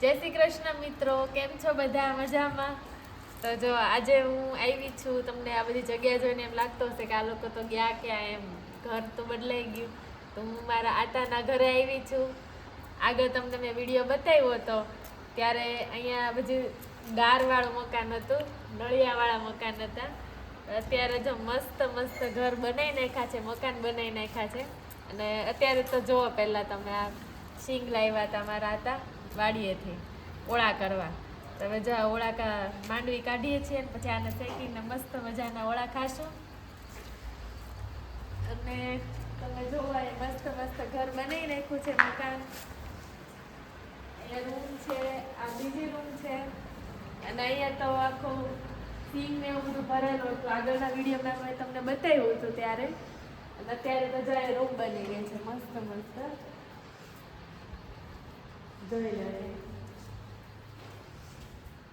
જય શ્રી કૃષ્ણ મિત્રો, કેમ છો બધા? મજામાં? તો જો આજે હું આવી છું, તમને આ બધી જગ્યા જોઈને એમ લાગતો હશે કે આ લોકો તો ગયા ક્યાં એમ? ઘર તો બદલાઈ ગયું. તો હું મારા આતાના ઘરે આવી છું. આગળ તમને મેં વીડિયો બતાવ્યો હતો. ત્યારે અહીંયા બધું ગારવાળું મકાન હતું, નળિયાવાળા મકાન હતા. અત્યારે જો મસ્ત મસ્ત ઘર બનાવી નાખ્યા છે, મકાન બનાવી નાખ્યા છે. અને અત્યારે તો જુઓ પહેલાં તમે આ સિંગ લાવ્યા હતા મારા હતા વાડીએથી ઓળા કરવા. તો હવે જો ઓળા માંડવી કાઢીએ છીએ પછી આને શેકીને મસ્ત મજાના ઓળા ખાશું. અને તમે જોવા એ મસ્ત મસ્ત ઘર બનાવી નાખ્યું છે મકાન. એ રૂમ છે, આ બીજી રૂમ છે. અને અહીંયા તો આખું સિંગ ને એવું બધું ભરેલું હતું. આગળના વિડીયોમાં મેં તમને બતાવ્યું હતું ત્યારે. અને અત્યારે તો રૂમ બની ગઈ છે મસ્ત મસ્ત. જોઈ લો.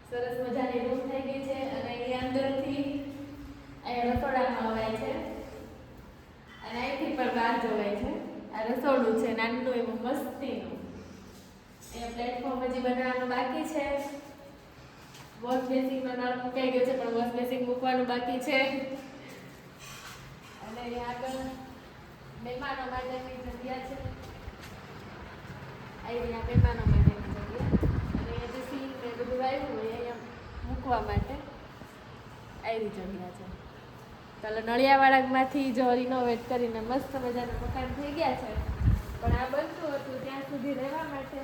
સરસ મજાની રૂમ થઈ ગઈ છે અને અહીંયા અંદરથી અહીંયા રસોડામાં અવાય છે. અને અહીંથી પણ બહાર જોવાય છે. આ રસોડું છે નાનું એવું મસ્તીનું. એ પ્લેટફોર્મ હજી બનાવવાનું બાકી છે. વોશ બેસિંગનો નળ મૂકાઈ ગયો છે, પણ વોશ બેસિંગ મૂકવાનું બાકી છે. અને અહીંયા આગળ મહેમાનો માટેની જગ્યા છે. અહીંયા મહેમાનો જગ્યા અને જે સીન બધું આવ્યું હોય અહીંયા મૂકવા માટે આવી જગ્યા છે. ચાલો નળિયાવાળામાંથી જો રિનોવેટ કરીને મસ્ત મજાનું મકાન થઈ ગયા છે. પણ આ બનતું હતું ત્યાં સુધી રહેવા માટે.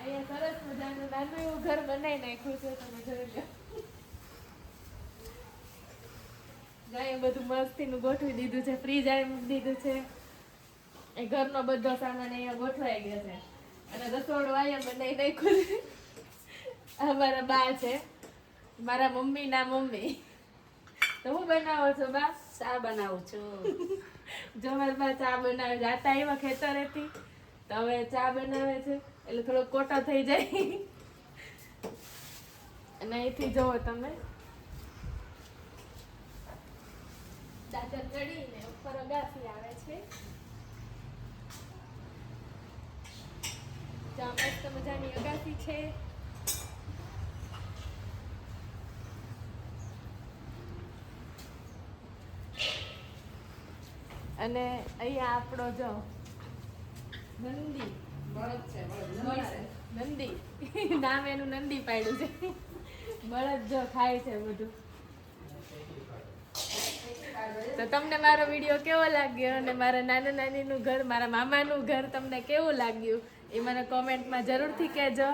અહીંયા સરસ મજાનું નાનું એવું ઘર બનાવી નાખ્યું છે, તમે જોઈ લો. ગાય બધું મસ્તીનું ગોઠવી દીધું છે, ફ્રીજ આવી દીધું છે. એ ઘરનો બધો સામાન અહીંયા ગોઠવાઈ ગયો છે. અને રસોડું અહીંયા બનાવી નાખ્યું છે. આ બા છે. મારા મમ્મી ના મમ્મી. તો હું બનાવો છો બા? ચા બનાવું છું. જો મારા બા ચા બનાવે છે. એવા ખેતર હતી. તો હવે ચા બનાવે છે. એટલે થોડો કોટો થઈ જાય. અને અહીંથી જોવો તમે. દાદર ચડીને ઉપર અગાસી આવે છે. જ્યાં મસ્ત મજાની અગાસી છે. અને અહીંયા આપણો જો નંદી. નંદી. નામ એનું નંદી પાડ્યું છે. બળદ જો ખાય છે બધું. તો તમને મારો વીડિયો કેવો લાગ્યો અને મારા નાના નાનીનું ઘર, મારા મામાનું ઘર તમને કેવું લાગ્યું એ મને કોમેન્ટમાં જરૂરથી કહેજો.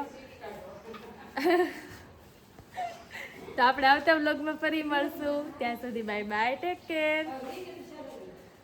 તો આપણે આવતા વ્લોગમાં ફરી મળશું. ત્યાં સુધી બાય બાય ટેક કેર